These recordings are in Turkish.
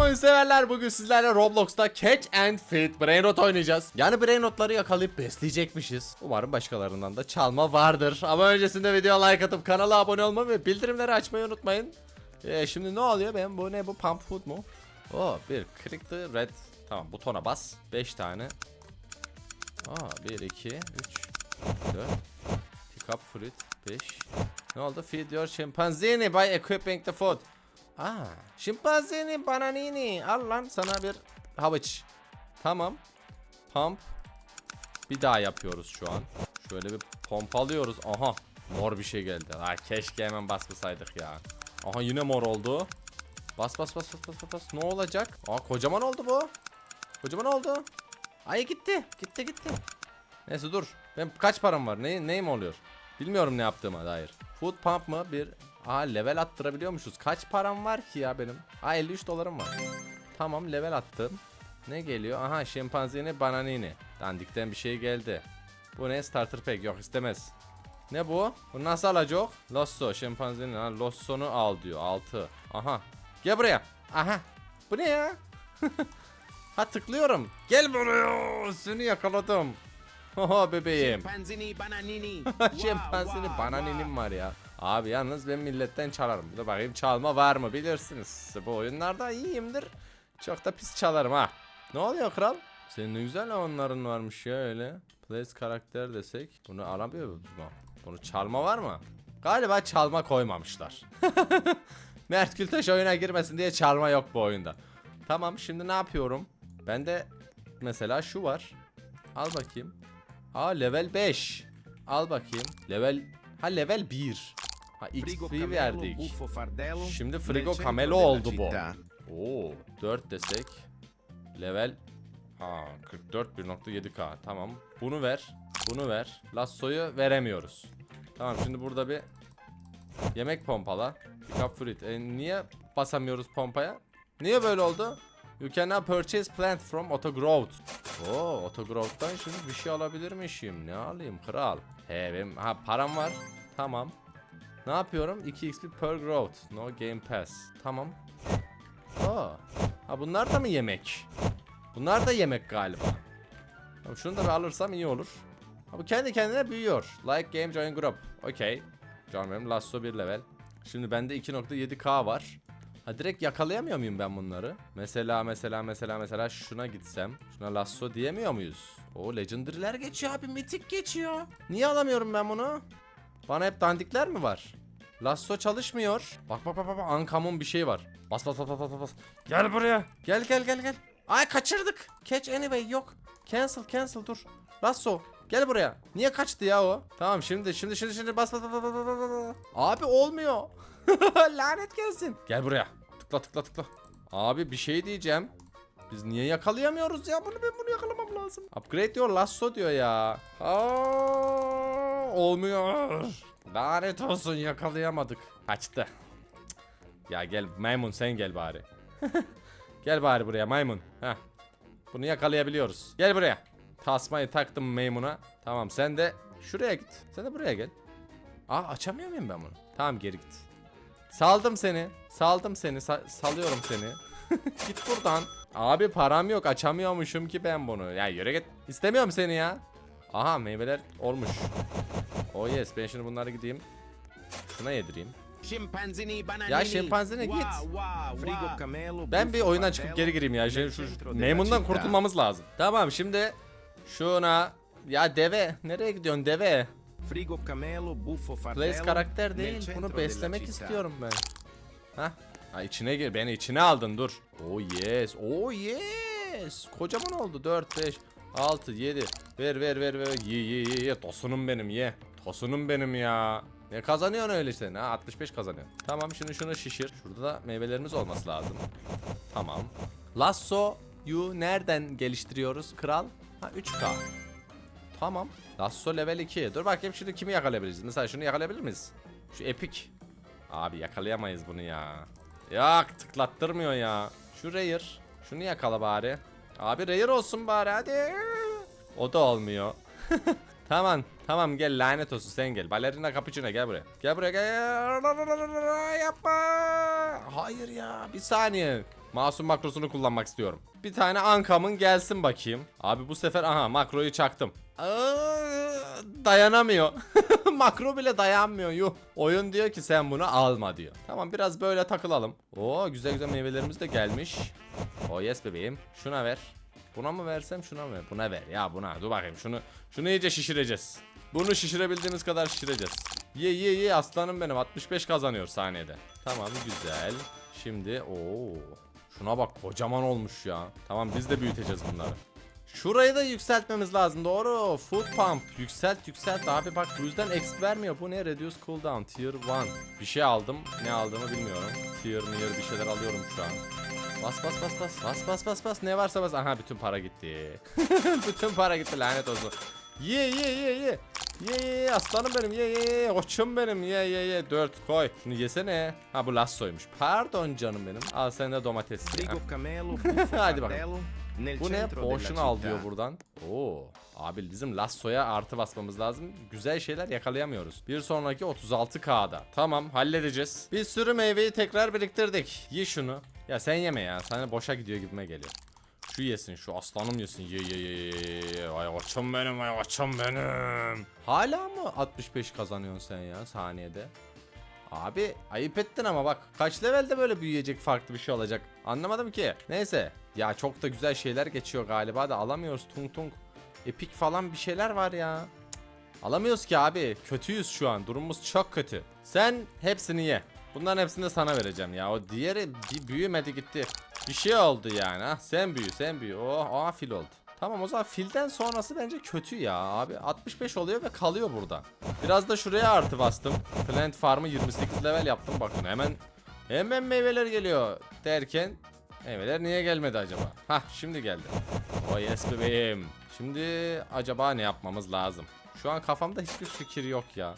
oyun severler bugün sizlerle Roblox'ta Catch and Fit Brainrot oynayacağız. Yani Brainrot'ları yakalayıp besleyecekmişiz. Umarım başkalarından da çalma vardır. Ama öncesinde video like atıp kanala abone olmayı ve bildirimleri açmayı unutmayın. Ee, şimdi ne oluyor benim bu ne bu pump food mu? Oo bir click the red. Tamam butona bas. 5 tane. Aa 1 2 3 4 Pick up fruit 5 Ne oldu? Feed your chimpanzee by equipping the food. Aa, şimpanzini bananini. Al lan sana bir havuç. Tamam. Pump. Bir daha yapıyoruz şu an. Şöyle bir pompalıyoruz. Aha. Mor bir şey geldi. Ha keşke hemen basmasaydık ya. Aha yine mor oldu. Bas bas bas bas bas bas. Ne olacak? Aa kocaman oldu bu. Kocaman oldu. Ay gitti. Gitti gitti. Neyse dur. Ben kaç param var? Ne, neyim oluyor? Bilmiyorum ne yaptığıma dair. Food pump mı? Bir Aa level attırabiliyormuşuz. Kaç param var ki ya benim? Aa 53 dolarım var. Tamam level attım. Ne geliyor? Aha şempanzini bananini. Dandikten bir şey geldi. Bu ne? Starter pack. Yok istemez. Ne bu? Bu nasıl alacak? Losso şempanzini. Ha, Losso'nu al diyor. 6. Aha. Gel buraya. Aha. Bu ne ya? ha tıklıyorum. Gel buraya. Seni yakaladım. Oha bebeğim. Şempanzini bananini. Şempanzini bananinim var ya. Abi yalnız ben milletten çalarım. Bir de bakayım çalma var mı bilirsiniz. Bu oyunlarda iyiyimdir. Çok da pis çalarım ha. Ne oluyor kral? Senin ne güzel onların varmış ya öyle. Place karakter desek. Bunu alamıyor mu? Bunu çalma var mı? Galiba çalma koymamışlar. Mert Gültaş oyuna girmesin diye çalma yok bu oyunda. Tamam şimdi ne yapıyorum? Bende mesela şu var. Al bakayım. Aa level 5. Al bakayım. Level ha level 1. Ha Frigo XP verdik. Şimdi Frigo Camelo oldu bu. Oo 4 desek. Level ha 44 1.7k tamam. Bunu ver. Bunu ver. Lasso'yu veremiyoruz. Tamam şimdi burada bir yemek pompala. Pick up fruit. E, niye basamıyoruz pompaya? Niye böyle oldu? You can now purchase plant from Autogrowth. Oo, Autogrowth'tan şimdi bir şey alabilirmişim. Ne alayım kral? He benim ha param var. Tamam. Ne yapıyorum? 2 XP per growth. No game pass. Tamam. Aa. Ha bunlar da mı yemek? Bunlar da yemek galiba. Tamam, şunu da bir alırsam iyi olur. Ha, bu kendi kendine büyüyor. Like game join group. Okey. Canım benim lasso bir level. Şimdi bende 2.7k var. Ha direkt yakalayamıyor muyum ben bunları? Mesela mesela mesela mesela şuna gitsem. Şuna lasso diyemiyor muyuz? O legendary'ler geçiyor abi mitik geçiyor. Niye alamıyorum ben bunu? Bana hep dandikler mi var? Lasso çalışmıyor. Bak bak bak bak Uncommon bir şey var. Bas bas bas bas bas. Gel buraya. Gel gel gel gel. Ay kaçırdık. Catch anyway yok. Cancel cancel dur. Lasso gel buraya. Niye kaçtı ya o? Tamam şimdi şimdi şimdi şimdi bas bas bas bas bas, bas. Abi olmuyor. Lanet gelsin. Gel buraya. Tıkla tıkla tıkla. Abi bir şey diyeceğim. Biz niye yakalayamıyoruz ya? Bunu ben bunu yakalamam lazım. Upgrade diyor lasso diyor ya. Aa, olmuyor. Lanet olsun yakalayamadık. Kaçtı. Ya gel maymun sen gel bari. gel bari buraya maymun. Heh. Bunu yakalayabiliyoruz. Gel buraya. Tasmayı taktım maymuna. Tamam sen de şuraya git. Sen de buraya gel. Aa açamıyor muyum ben bunu? Tamam geri git. Saldım seni. Saldım seni. Sa- salıyorum seni. git buradan. Abi param yok. Açamıyormuşum ki ben bunu. Ya yürü git. İstemiyorum seni ya. Aha meyveler olmuş. Oh yes ben şimdi bunları gideyim. Şuna yedireyim. Şempanzini bananini. Ya şempanzini Wow, git. Ben bir oyundan çıkıp geri gireyim ya. Şey, şu, şu maymundan kurtulmamız lazım. Tamam şimdi şuna ya deve nereye gidiyorsun deve? Frigo Camelo, Buffo Fardello. Place karakter değil. Bunu beslemek istiyorum ben. Hah. Ha içine gir. Beni içine aldın dur. Oh yes. Oh yes. Kocaman oldu. 4 5 6 7. Ver ver ver ver. Ye ye ye ye. Tosunum benim ye. Tosunum benim ya. Ne kazanıyorsun öyle sen ha? 65 kazanıyor. Tamam şimdi şunu şişir. Şurada da meyvelerimiz olması lazım. Tamam. Lasso'yu nereden geliştiriyoruz kral? Ha 3K. Tamam. Lasso level 2. Dur bakayım şimdi kimi yakalayabiliriz? Mesela şunu yakalayabilir miyiz? Şu epic. Abi yakalayamayız bunu ya. Yok tıklattırmıyor ya. Şu Rare. Şunu yakala bari. Abi Rare olsun bari hadi. O da olmuyor. tamam tamam gel lanet olsun sen gel. Balerina cappuccino gel buraya. Gel buraya gel. Yapma. Hayır ya bir saniye. Masum makrosunu kullanmak istiyorum. Bir tane ankamın gelsin bakayım. Abi bu sefer aha makroyu çaktım. Dayanamıyor. Makro bile dayanmıyor yuh. Oyun diyor ki sen bunu alma diyor. Tamam biraz böyle takılalım. Oo güzel güzel meyvelerimiz de gelmiş. O yes bebeğim. Şuna ver. Buna mı versem şuna mı ver? Buna ver ya buna. Dur bakayım şunu şunu iyice şişireceğiz. Bunu şişirebildiğimiz kadar şişireceğiz. Ye ye ye aslanım benim 65 kazanıyor saniyede. Tamam güzel. Şimdi o şuna bak kocaman olmuş ya. Tamam biz de büyüteceğiz bunları. Şurayı da yükseltmemiz lazım doğru. Food pump yükselt yükselt abi bak bu yüzden exp vermiyor. Bu ne? Reduce cooldown tier 1. Bir şey aldım. Ne aldığımı bilmiyorum. Tier near bir şeyler alıyorum şu an. Bas bas bas bas bas bas bas bas ne varsa bas. Aha bütün para gitti. bütün para gitti lanet olsun. Ye ye ye ye. Ye ye ye aslanım benim ye ye ye koçum benim ye ye ye 4 koy. Şunu yesene. Ha bu lassoymuş. Pardon canım benim. Al sen de domates. Hadi bakalım. Bu ne? Potion al diyor buradan. Oo. Abi bizim Lasso'ya artı basmamız lazım. Güzel şeyler yakalayamıyoruz. Bir sonraki 36K'da. Tamam halledeceğiz. Bir sürü meyveyi tekrar biriktirdik. Ye şunu. Ya sen yeme ya. Sana boşa gidiyor gibime geliyor. Şu yesin şu aslanım yesin. Ye ye ye ye ye. Ay koçum benim ay koçum benim. Hala mı 65 kazanıyorsun sen ya saniyede? Abi ayıp ettin ama bak kaç levelde böyle büyüyecek farklı bir şey olacak. Anlamadım ki. Neyse. Ya çok da güzel şeyler geçiyor galiba da alamıyoruz tung tung. Epik falan bir şeyler var ya. Cık. Alamıyoruz ki abi. Kötüyüz şu an. Durumumuz çok kötü. Sen hepsini ye. Bunların hepsini de sana vereceğim ya. O diğeri bir büyümedi gitti. Bir şey oldu yani. Ha, sen büyü sen büyü. Oh, oh fil oldu. Tamam o zaman filden sonrası bence kötü ya abi. 65 oluyor ve kalıyor burada. Biraz da şuraya artı bastım. Plant Farm'ı 28 level yaptım. Bakın hemen hemen meyveler geliyor derken meyveler niye gelmedi acaba? Hah şimdi geldi. O yes bebeğim. Şimdi acaba ne yapmamız lazım? Şu an kafamda hiçbir fikir yok ya.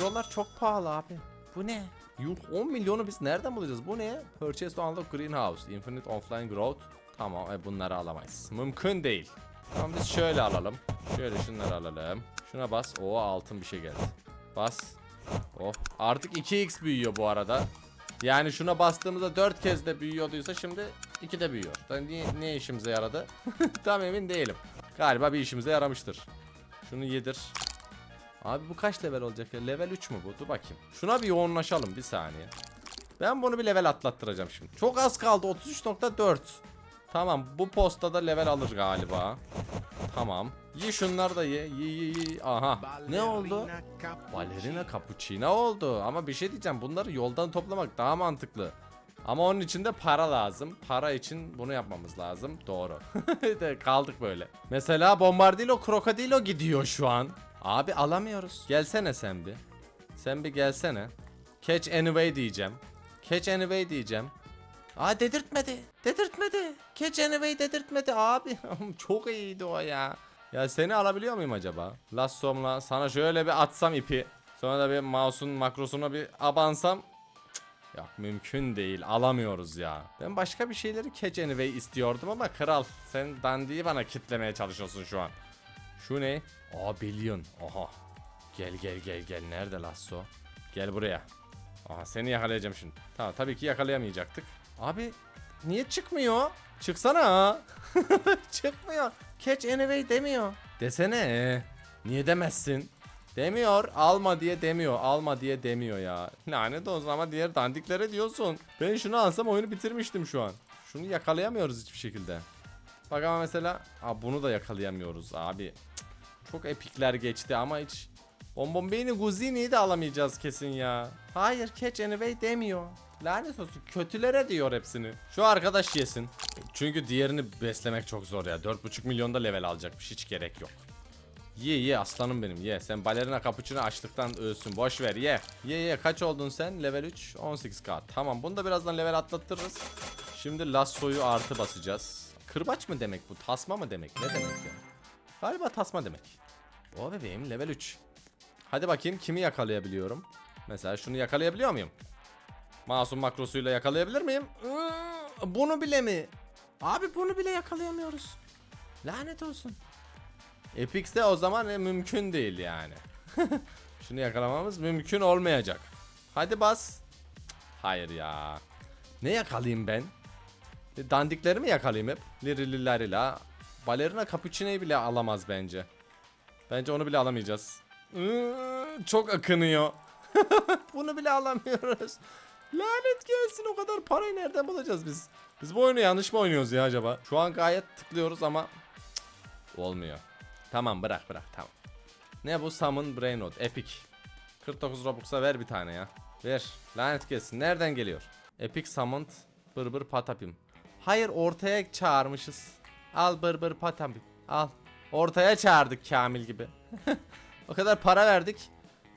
Yollar çok pahalı abi. Bu ne? Yuh 10 milyonu biz nereden bulacağız? Bu ne? Purchase to unlock greenhouse. Infinite offline growth. Tamam e, bunları alamayız. Mümkün değil. Tamam biz şöyle alalım. Şöyle şunları alalım. Şuna bas. Oo altın bir şey geldi. Bas. Of. Artık 2x büyüyor bu arada. Yani şuna bastığımızda 4 kez de büyüyorduysa şimdi 2 de büyüyor. Da niye, ne işimize yaradı? Tam emin değilim. Galiba bir işimize yaramıştır. Şunu yedir. Abi bu kaç level olacak ya? Level 3 mü bu? Dur bakayım. Şuna bir yoğunlaşalım bir saniye. Ben bunu bir level atlattıracağım şimdi. Çok az kaldı 33.4. Tamam bu postada level alır galiba. Tamam. Ye şunları da ye. Ye ye ye. Aha. Ne oldu? Balerina cappuccino oldu. Ama bir şey diyeceğim. Bunları yoldan toplamak daha mantıklı. Ama onun için de para lazım. Para için bunu yapmamız lazım. Doğru. kaldık böyle. Mesela Bombardilo Krokodilo gidiyor şu an. Abi alamıyoruz. Gelsene sen bir. Sen bir gelsene. Catch anyway diyeceğim. Catch anyway diyeceğim. Aa dedirtmedi. Dedirtmedi. Catch anyway dedirtmedi abi. Çok iyiydi o ya. Ya seni alabiliyor muyum acaba? Lassomla sana şöyle bir atsam ipi. Sonra da bir mouse'un makrosuna bir abansam. Cık, Yok mümkün değil alamıyoruz ya. Ben başka bir şeyleri catch anyway istiyordum ama kral sen dandiyi bana kitlemeye çalışıyorsun şu an. Şu ne? Aa billion. Oha. Gel gel gel gel. Nerede lasso? Gel buraya. Aha seni yakalayacağım şimdi. Tamam tabii ki yakalayamayacaktık. Abi niye çıkmıyor? Çıksana. Çıkmıyor. Catch anyway demiyor. Desene. Niye demezsin? Demiyor. Alma diye demiyor. Alma diye demiyor ya. Lanet olsun ama diğer dandiklere diyorsun. Ben şunu alsam oyunu bitirmiştim şu an. Şunu yakalayamıyoruz hiçbir şekilde. Bak ama mesela Aa, bunu da yakalayamıyoruz abi. Çok epikler geçti ama hiç Bombombini Guzini'yi de alamayacağız kesin ya. Hayır catch anyway demiyor. Lanet olsun kötülere diyor hepsini. Şu arkadaş yesin. Çünkü diğerini beslemek çok zor ya. 4.5 milyonda level alacakmış hiç gerek yok. Ye ye aslanım benim ye. Sen balerina kapuçunu açlıktan ölsün. Boş ver ye. Ye ye kaç oldun sen? Level 3 18k. Tamam bunu da birazdan level atlatırız. Şimdi lassoyu artı basacağız. Kırbaç mı demek bu? Tasma mı demek? Ne demek ya? Galiba tasma demek. O bebeğim level 3. Hadi bakayım kimi yakalayabiliyorum? Mesela şunu yakalayabiliyor muyum? Masum makrosuyla yakalayabilir miyim? Bunu bile mi? Abi bunu bile yakalayamıyoruz. Lanet olsun. Epix'te o zaman e, mümkün değil yani. Şunu yakalamamız mümkün olmayacak. Hadi bas. Hayır ya. Ne yakalayayım ben? E, Dandikleri mi yakalayayım hep? Lirilillarila. Balerina Capuchino'yu bile alamaz bence. Bence onu bile alamayacağız. Çok akınıyor. Bunu bile alamıyoruz. Lanet gelsin o kadar parayı nereden bulacağız biz? Biz bu oyunu yanlış mı oynuyoruz ya acaba? Şu an gayet tıklıyoruz ama cık, olmuyor. Tamam bırak bırak tamam. Ne bu Summon Brainrot Epic. 49 Robux'a ver bir tane ya. Ver. Lanet gelsin. Nereden geliyor? Epic Summoned Bırbır Patapim. Hayır ortaya çağırmışız. Al Bırbır Patapim. Al. Ortaya çağırdık Kamil gibi. o kadar para verdik.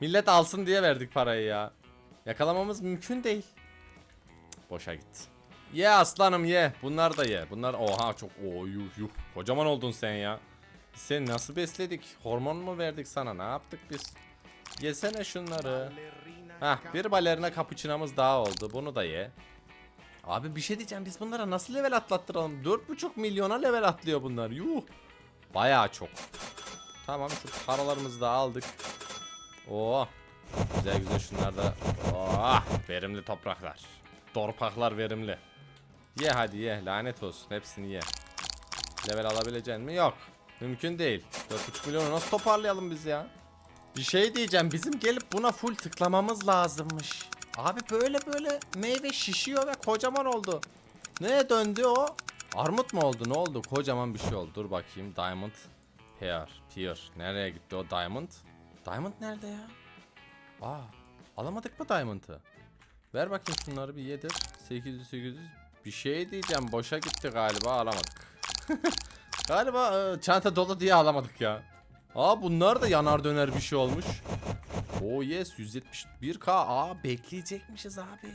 Millet alsın diye verdik parayı ya. Yakalamamız mümkün değil. Boşa gitti. Ye aslanım ye. Bunlar da ye. Bunlar oha çok o yuh yuh. Kocaman oldun sen ya. Seni nasıl besledik? Hormon mu verdik sana? Ne yaptık biz? Yesene şunları. Hah bir balerina cappuccino'muz daha oldu. Bunu da ye. Abi bir şey diyeceğim. Biz bunlara nasıl level atlattıralım? 4,5 milyona level atlıyor bunlar. Yuh. Bayağı çok. Tamam şu paralarımızı da aldık. Oo. Güzel güzel şunlar da. Oh, verimli topraklar. Torpaklar verimli. Ye hadi ye. Lanet olsun. Hepsini ye. Level alabilecek mi? Yok. Mümkün değil. 4,5 milyonu nasıl toparlayalım biz ya? Bir şey diyeceğim. Bizim gelip buna full tıklamamız lazımmış. Abi böyle böyle meyve şişiyor ve kocaman oldu. Neye döndü o? Armut mu oldu? Ne oldu? Kocaman bir şey oldu. Dur bakayım. Diamond. Pear. Pear. Nereye gitti o Diamond? Diamond nerede ya? Aa. Alamadık mı Diamond'ı? Ver bakayım şunları bir yedir. 800 800. Bir şey diyeceğim. Boşa gitti galiba. Alamadık. galiba e, çanta dolu diye alamadık ya. Aa bunlar da yanar döner bir şey olmuş. Oh yes 171k. Aa bekleyecekmişiz abi.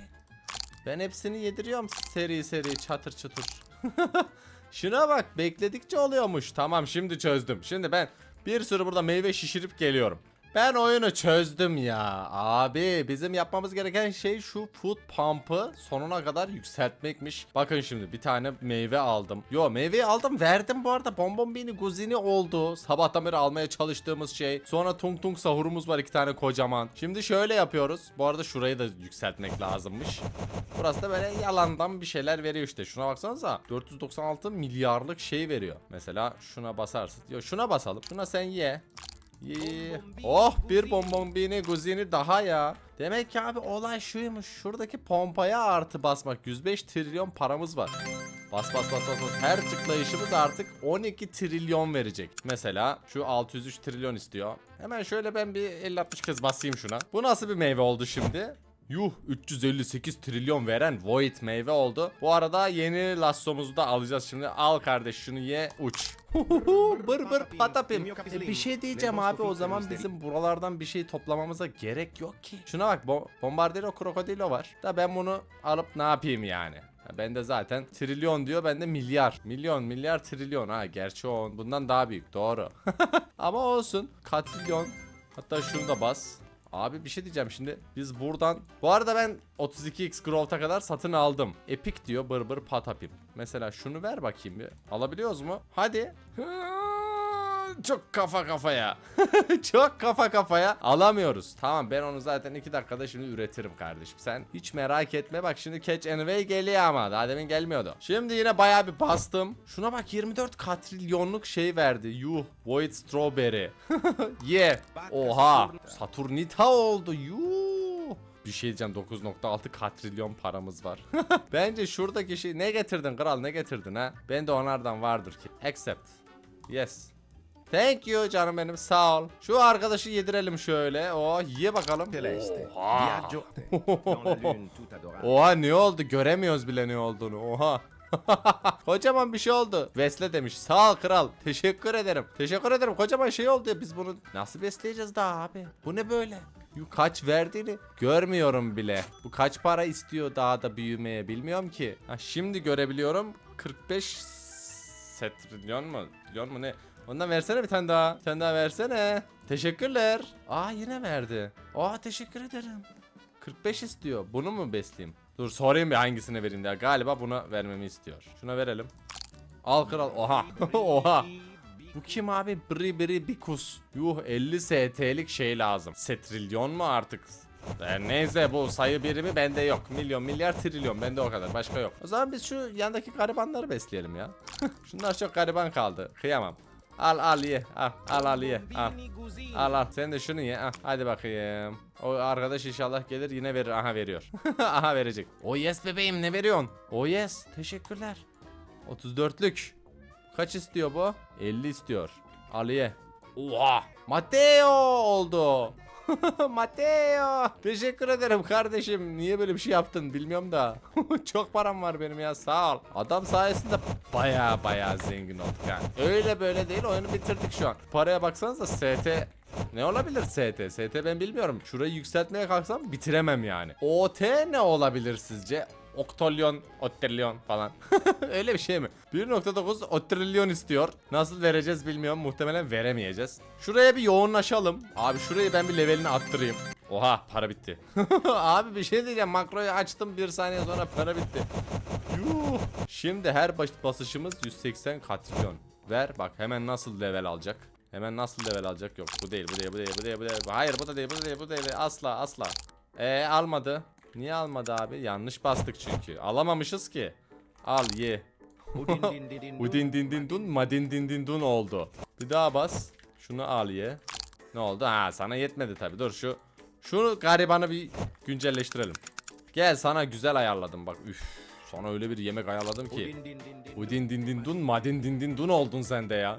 Ben hepsini yediriyorum seri seri çatır çatır. Şuna bak bekledikçe oluyormuş. Tamam şimdi çözdüm. Şimdi ben bir sürü burada meyve şişirip geliyorum. Ben oyunu çözdüm ya. Abi bizim yapmamız gereken şey şu food pump'ı sonuna kadar yükseltmekmiş. Bakın şimdi bir tane meyve aldım. Yo meyveyi aldım verdim bu arada. Bonbonbini guzini oldu. Sabahtan beri almaya çalıştığımız şey. Sonra tung tung sahurumuz var iki tane kocaman. Şimdi şöyle yapıyoruz. Bu arada şurayı da yükseltmek lazımmış. Burası da böyle yalandan bir şeyler veriyor işte. Şuna baksanıza. 496 milyarlık şey veriyor. Mesela şuna basarsın. Yo şuna basalım. Şuna sen ye. Oh bir bonbonbini guzini daha ya. Demek ki abi olay şuymuş. Şuradaki pompaya artı basmak. 105 trilyon paramız var. Bas bas bas bas bas. Her tıklayışımız artık 12 trilyon verecek. Mesela şu 603 trilyon istiyor. Hemen şöyle ben bir 50-60 kez basayım şuna. Bu nasıl bir meyve oldu şimdi? Yuh 358 trilyon veren Void meyve oldu. Bu arada yeni lassomuzu da alacağız şimdi. Al kardeş şunu ye uç. bır bır patapim. E, bir şey diyeceğim abi o zaman bizim buralardan bir şey toplamamıza gerek yok ki. Şuna bak bo bombardiro krokodilo var. Da ben bunu alıp ne yapayım yani? Ha, Bende zaten trilyon diyor bende milyar. Milyon milyar trilyon ha gerçi o bundan daha büyük doğru. Ama olsun katrilyon. Hatta şunu da bas. Abi bir şey diyeceğim şimdi. Biz buradan... Bu arada ben 32x Growth'a kadar satın aldım. Epic diyor bır bır patapim. Mesela şunu ver bakayım bir. Alabiliyoruz mu? Hadi. Çok kafa kafaya. Çok kafa kafaya. Alamıyoruz. Tamam ben onu zaten 2 dakikada şimdi üretirim kardeşim. Sen hiç merak etme. Bak şimdi Catch Anyway geliyor ama. Daha demin gelmiyordu. Şimdi yine bayağı bir bastım. Şuna bak 24 katrilyonluk şey verdi. Yuh. Void Strawberry. Ye. Oha. Saturnita oldu. Yuh. Bir şey diyeceğim 9.6 katrilyon paramız var. Bence şuradaki şey ne getirdin kral ne getirdin ha? Ben de onlardan vardır ki. Accept. Yes. Thank you canım benim sağ ol. Şu arkadaşı yedirelim şöyle. O ye bakalım. Oha. Oha ne oldu göremiyoruz bile ne olduğunu. Oha. kocaman bir şey oldu. Vesle demiş. Sağ ol kral. Teşekkür ederim. Teşekkür ederim. Kocaman şey oldu ya biz bunu nasıl besleyeceğiz daha abi? Bu ne böyle? Yu kaç verdiğini görmüyorum bile. Bu kaç para istiyor daha da büyümeye bilmiyorum ki. Ha, şimdi görebiliyorum. 45 setrilyon mu? Trilyon mu ne? Ondan versene bir tane daha. Bir tane daha versene. Teşekkürler. Aa yine verdi. Aa teşekkür ederim. 45 istiyor. Bunu mu besleyeyim? Dur sorayım bir hangisine vereyim ya. Galiba buna vermemi istiyor. Şuna verelim. Al kral. Oha. Oha. Bu kim abi? Bri bri bikus. Yuh 50 ST'lik şey lazım. Setrilyon mu artık? E, neyse bu sayı birimi bende yok. Milyon, milyar, trilyon bende o kadar. Başka yok. O zaman biz şu yandaki garibanları besleyelim ya. Şunlar çok gariban kaldı. Kıyamam. Al al ye. Al al al ye. Al. Al al sen de şunu ye. Al. Hadi bakayım. O arkadaş inşallah gelir yine verir. Aha veriyor. Aha verecek. O yes bebeğim ne veriyorsun? O yes. Teşekkürler. 34'lük. Kaç istiyor bu? 50 istiyor. Al ye. Oha. Mateo oldu. Mateo. Teşekkür ederim kardeşim. Niye böyle bir şey yaptın bilmiyorum da. Çok param var benim ya sağ ol. Adam sayesinde baya baya zengin olduk yani. Öyle böyle değil oyunu bitirdik şu an. Paraya baksanıza ST ne olabilir ST? ST ben bilmiyorum. Şurayı yükseltmeye kalksam bitiremem yani. OT ne olabilir sizce? Oktolyon, otrilyon falan. Öyle bir şey mi? 1.9 otrilyon istiyor. Nasıl vereceğiz bilmiyorum. Muhtemelen veremeyeceğiz. Şuraya bir yoğunlaşalım. Abi şurayı ben bir levelini attırayım. Oha para bitti. Abi bir şey diyeceğim. Makroyu açtım bir saniye sonra para bitti. Yuh. Şimdi her basışımız 180 katrilyon. Ver bak hemen nasıl level alacak. Hemen nasıl level alacak yok bu değil bu değil bu değil bu değil bu değil. Hayır bu da değil bu da değil bu değil asla asla. Ee almadı. Niye almadı abi? Yanlış bastık çünkü. Alamamışız ki. Al ye. Udin din din dun. Madin din din dun oldu. Bir daha bas. Şunu al ye. Ne oldu? Ha sana yetmedi tabi. Dur şu şunu garibanı bir güncelleştirelim. Gel sana güzel ayarladım bak. Üf. Sana öyle bir yemek ayarladım ki. Udin din din din. Udin din din dun madin din din dun oldun sen de ya.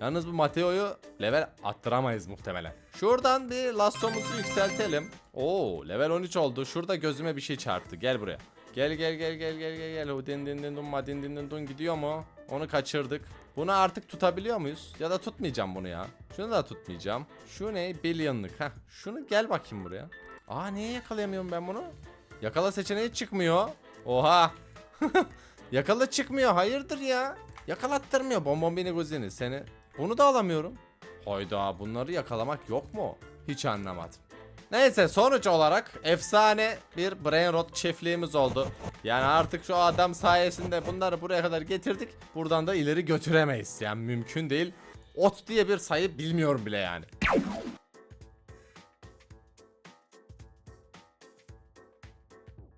Yalnız bu Mateo'yu level attıramayız muhtemelen. Şuradan bir lassomuzu yükseltelim. Oo level 13 oldu. Şurada gözüme bir şey çarptı. Gel buraya. Gel gel gel gel gel gel gel. Udin din din dun madin din din dun gidiyor mu? Onu kaçırdık. Bunu artık tutabiliyor muyuz? Ya da tutmayacağım bunu ya. Şunu da tutmayacağım. Şu ne? Billion'lık. Heh. Şunu gel bakayım buraya. Aa niye yakalayamıyorum ben bunu? Yakala seçeneği çıkmıyor. Oha. Yakala çıkmıyor. Hayırdır ya? Yakalattırmıyor Bonbonbini Guzini seni. Bunu da alamıyorum. Hayda bunları yakalamak yok mu? Hiç anlamadım. Neyse sonuç olarak efsane bir brain rot çiftliğimiz oldu. Yani artık şu adam sayesinde bunları buraya kadar getirdik. Buradan da ileri götüremeyiz. Yani mümkün değil. Ot diye bir sayı bilmiyorum bile yani.